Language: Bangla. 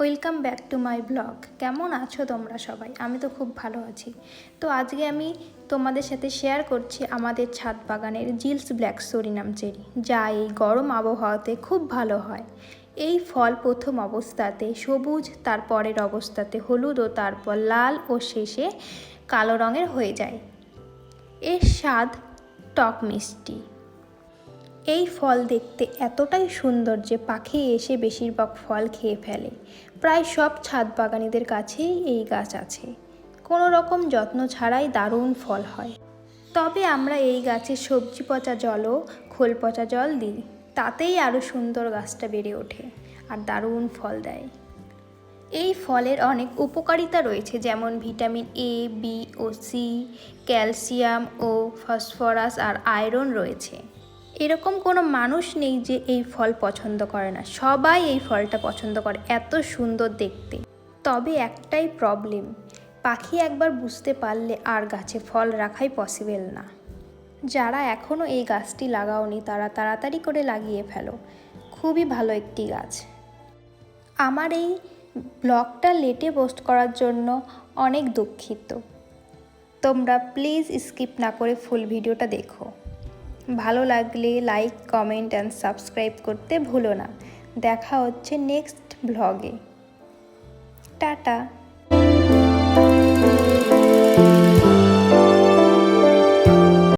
Welcome back to my blog. কেমন আছো তোমরা সবাই? আমি তো খুব ভালো আছি। তো আজকে আমি তোমাদের সাথে শেয়ার করছি আমাদের ছাদ বাগানের জিলস ব্ল্যাক সরিনাম চেরি, যা এই গরম আবহাওয়াতে খুব ভালো হয়। এই ফল প্রথম অবস্থাতে সবুজ তারপরের অবস্থাতে হলুদ ও তারপর লাল ও শেষে কালো রঙের হয়ে যায়। এর স্বাদ টক মিষ্টি। এই ফল দেখতে এতটাই সুন্দর যে পাখি এসে বেশিরভাগ ফল খেয়ে ফেলে। প্রায় সব ছাদ বাগানিদের কাছেই এই গাছ আছে। কোনো রকম যত্ন ছাড়াই দারুণ ফল হয়। তবে আমরা এই গাছে সবজি পচা জলও খোল পচা জল দিই। তাতেই আরও সুন্দর গাছটা বেড়ে ওঠে আর দারুণ ফল দেয়। এই ফলের অনেক উপকারিতা রয়েছে, যেমন ভিটামিন এ বি ও সি ক্যালসিয়াম ও ফসফরাস আর আয়রন রয়েছে। এরকম কোনো মানুষ নেই যে এই ফল পছন্দ করে না। সবাই এই ফলটা পছন্দ করে, এত সুন্দর দেখতে। তবে একটাই প্রবলেম পাখি একবার বুঝতে পারলে আর গাছে ফল রাখাই পসিবল না। যারা এখনও এই গাছটি লাগাওনি, তারা তাড়াতাড়ি করে লাগিয়ে ফেলো। খুবই ভালো একটি গাছ। আমার এই ব্লগটা লেটে পোস্ট করার জন্য অনেক দুঃখিত। তোমরা প্লিজ স্কিপ না করে ফুল ভিডিওটা দেখো। ভালো লাগলে লাইক, কমেন্ট অ্যান্ড সাবস্ক্রাইব করতে ভুলো না। দেখা হচ্ছে নেক্সট ব্লগে। টাটা।